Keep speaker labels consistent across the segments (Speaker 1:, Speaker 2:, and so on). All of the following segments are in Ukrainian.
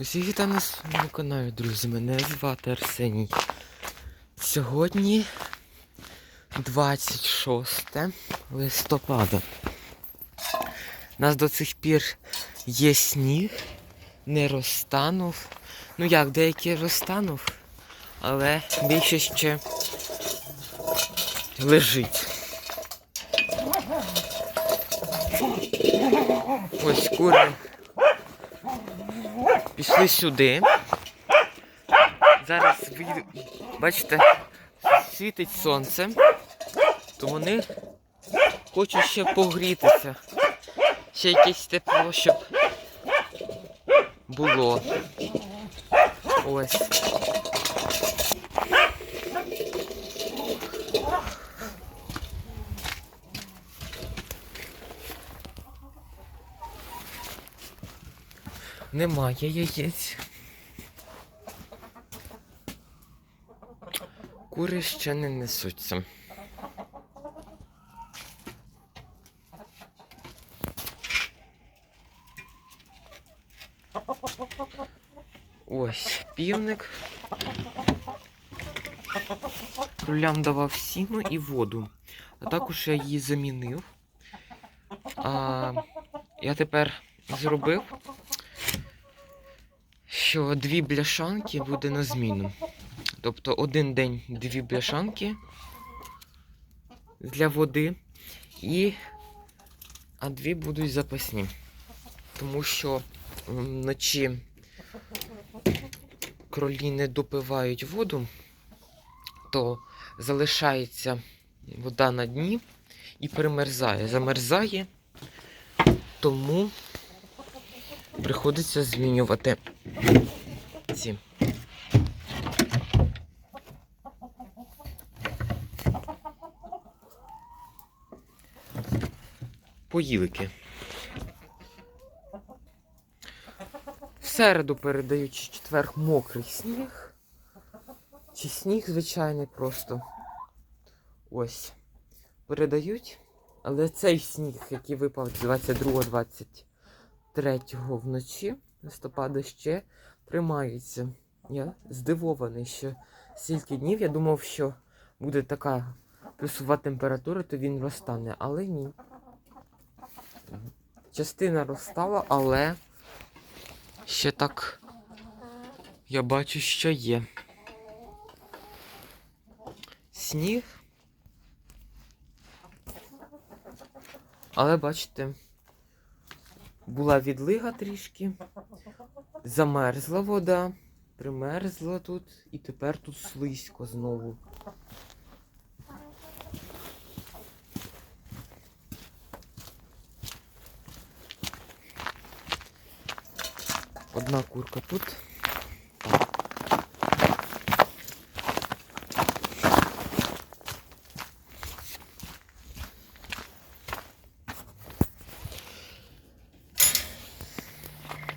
Speaker 1: Усіх вітаю на своєму каналі, друзі. Мене звати Арсеній. Сьогодні 26 листопада. У нас до цих пір є сніг, не розтанув. Ну як, деякий розтанув, але більше ще лежить. Ось кури пішли сюди. Зараз вийду. Бачите, світить сонце, то вони хочуть ще погрітися. Ще якесь тепло, щоб було. Ось. Немає яєць. Кури ще не несуться. Ось півник. Кролям давав сіно і воду. А також я її замінив. А, я тепер зробив, що дві бляшанки буде на зміну. Тобто один день дві бляшанки для води, і а дві будуть запасні. Тому що вночі кролі не допивають воду, то залишається вода на дні і перемерзає. Замерзає, тому приходиться змінювати ці. Поїлики. В середу передають четвер мокрий сніг. Чи сніг звичайний просто. Ось. Передають. Але цей сніг, який випав 22-23 вночі листопада ще тримається. Я здивований, що стільки днів. Я думав, що буде така плюсова температура, то він розтане, але ні. Частина розстала, але ще так я бачу, що є. Сніг. Але бачите, була відлига трішки, замерзла вода, примерзла тут і тепер тут слизько знову. Одна курка тут.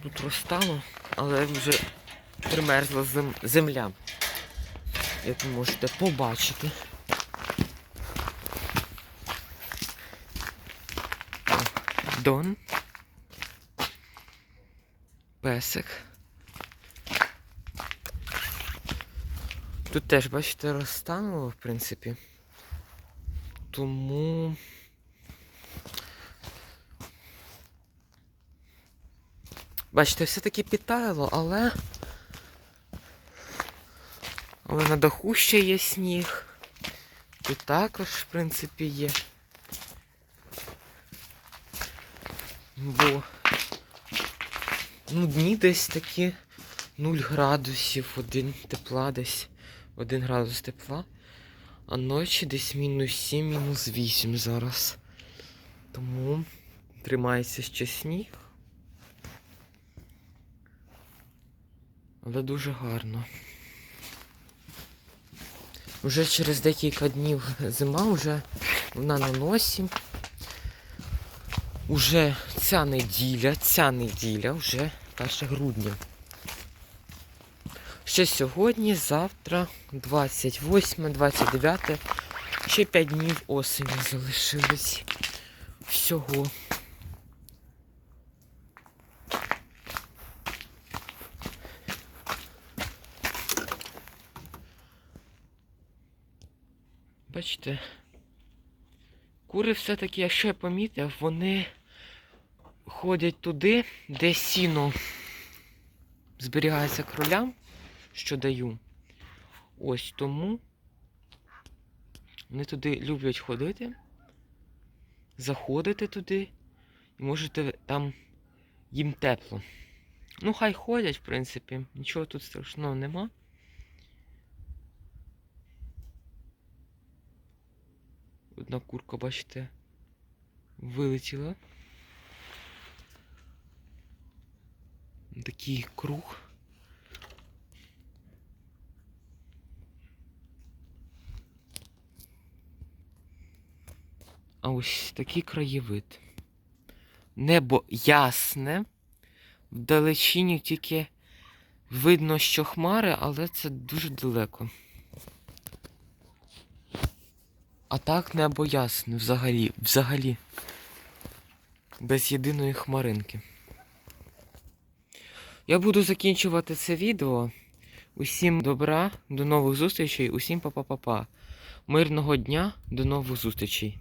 Speaker 1: Тут розстало, але вже примерзла зем... земля. Як ви можете побачити. Дон. Песик. Тут теж, бачите, розтануло, в принципі. Тому. Бачите, все-таки підтаяло, але. Але на даху ще є сніг. Тут також, в принципі, є. Бо ну, дні десь такі 0 градусів, один тепла десь, 1 градус тепла. А ночі десь мінус 7, мінус 8 зараз. Тому тримається ще сніг. Але дуже гарно. Уже через декілька днів зима, вже вона на носі. Уже ця неділя, ця неділя, вже 1 грудня. Ще сьогодні, завтра, 28, 29, ще 5 днів осені залишилось всього. Бачите? Кури все-таки, якщо я помітив, вони ходять туди, де сіно зберігається кролям, що даю. Ось тому вони туди люблять ходити, заходити туди, і можете там їм тепло. Ну, хай ходять, в принципі, нічого тут страшного нема. Одна курка, бачите, вилетіла. Такий круг. А ось такий краєвид. Небо ясне. Вдалечині тільки видно, що хмари, але це дуже далеко. А так небо ясне взагалі. Взагалі. Без єдиної хмаринки. Я буду закінчувати це відео. Усім добра, до нових зустрічей, усім па-па-па-па. Мирного дня, до нових зустрічей.